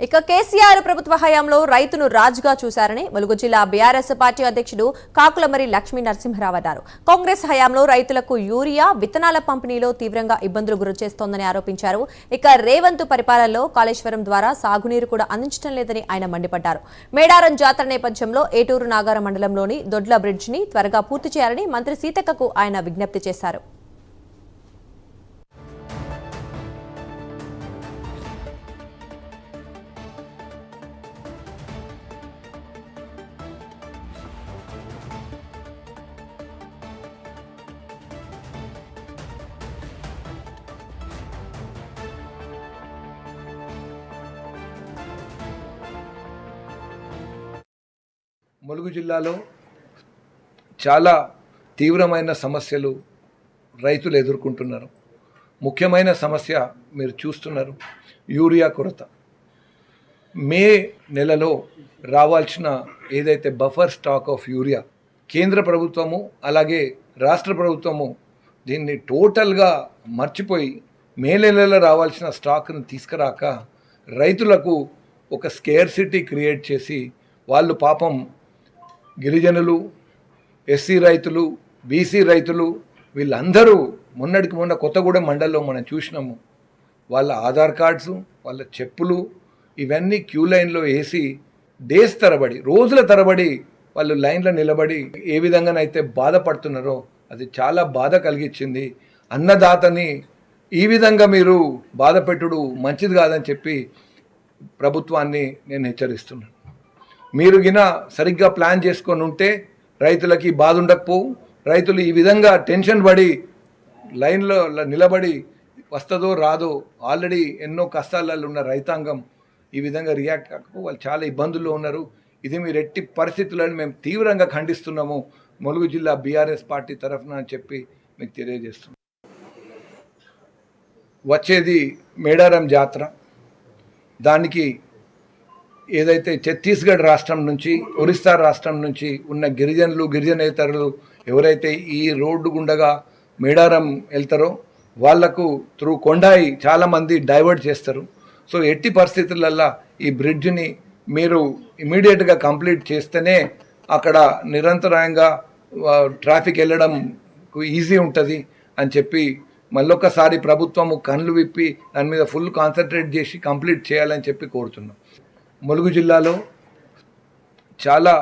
ఇక కేసీఆర్ ప్రభుత్వ హయాంలో రైతును రాజుగా చూశారని ములుగు జిల్లా బీఆర్ఎస్ పార్టీ అధ్యక్షుడు కాకులమరి లక్ష్మీ నరసింహరావు అన్నారు. కాంగ్రెస్ హయాంలో రైతులకు యూరియా విత్తనాల పంపిణీలో తీవ్రంగా ఇబ్బందులు గురిచేస్తోందని ఆరోపించారు. ఇక రేవంత్ పరిపాలనలో కాళేశ్వరం ద్వారా సాగునీరు కూడా అందించడం లేదని ఆయన మండిపడ్డారు. మేడారం జాతర నేపథ్యంలో ఏటూరు నాగార మండలంలోని దొడ్ల బ్రిడ్జ్ని త్వరగా పూర్తి చేయాలని మంత్రి సీతక్కకు ఆయన విజ్ఞప్తి చేశారు. ములుగు జిల్లాలో చాలా తీవ్రమైన సమస్యలు రైతులు ఎదుర్కొంటున్నారు. ముఖ్యమైన సమస్య మీరు చూస్తున్నారు యూరియా కొరత. మే నెలలో రావాల్సిన ఏదైతే బఫర్ స్టాక్ ఆఫ్ యూరియా కేంద్ర ప్రభుత్వము అలాగే రాష్ట్ర ప్రభుత్వము దీన్ని టోటల్గా మర్చిపోయి మే నెలలో రావాల్సిన స్టాక్ను తీసుకురాక రైతులకు ఒక స్కేర్సిటీ క్రియేట్ చేసి వాళ్ళు పాపం గిరిజనులు ఎస్సీ రైతులు బీసీ రైతులు వీళ్ళందరూ మొన్నటికి మొన్న కొత్తగూడెం మండలంలో మనం చూసినాము. వాళ్ళ ఆధార్ కార్డ్స్ వాళ్ళ చెప్పులు ఇవన్నీ క్యూ లైన్లో వేసి డేస్ తరబడి రోజుల తరబడి వాళ్ళు లైన్లో నిలబడి ఏ విధంగానైతే బాధపడుతున్నారో అది చాలా బాధ కలిగించింది. అన్నదాతని ఈ విధంగా మీరు బాధ పెట్టుడు మంచిది కాదని చెప్పి ప్రభుత్వాన్ని నేను హెచ్చరిస్తున్నాను. మీరు గిన సరిగ్గా ప్లాన్ చేసుకొని ఉంటే రైతులకి బాధ ఉండకపోవు రైతులు ఈ విధంగా టెన్షన్ పడి లైన్లో నిలబడి వస్తుందో రాదో ఆల్రెడీ ఎన్నో కష్టాలలో ఉన్న రైతాంగం ఈ విధంగా రియాక్ట్ కాకపో. వాళ్ళు చాలా ఇబ్బందుల్లో ఉన్నారు. ఇది మీరు ఎట్టి పరిస్థితులను మేము తీవ్రంగా ఖండిస్తున్నాము. ములుగు జిల్లా బీఆర్ఎస్ పార్టీ తరఫున అని చెప్పి మీకు తెలియజేస్తున్నాం. వచ్చేది మేడారం జాతర. దానికి ఏదైతే ఛత్తీస్గఢ్ రాష్ట్రం నుంచి ఒరిస్సా రాష్ట్రం నుంచి ఉన్న గిరిజనులు గిరిజనేతరులు ఎవరైతే ఈ రోడ్డు గుండగా మేడారం వెళ్తారో వాళ్ళకు త్రూ కొండాయి చాలామంది డైవర్ట్ చేస్తారు. సో ఎట్టి పరిస్థితులల్లో ఈ బ్రిడ్జ్ని మీరు ఇమీడియట్గా కంప్లీట్ చేస్తేనే అక్కడ నిరంతరాయంగా ట్రాఫిక్ వెళ్ళడం ఈజీ ఉంటుంది అని చెప్పి మళ్ళొకసారి ప్రభుత్వము కళ్ళు విప్పి దాని మీద ఫుల్ కాన్సన్ట్రేట్ చేసి కంప్లీట్ చేయాలని చెప్పి కోరుతున్నాం. ములుగు జిల్లాలో చాలా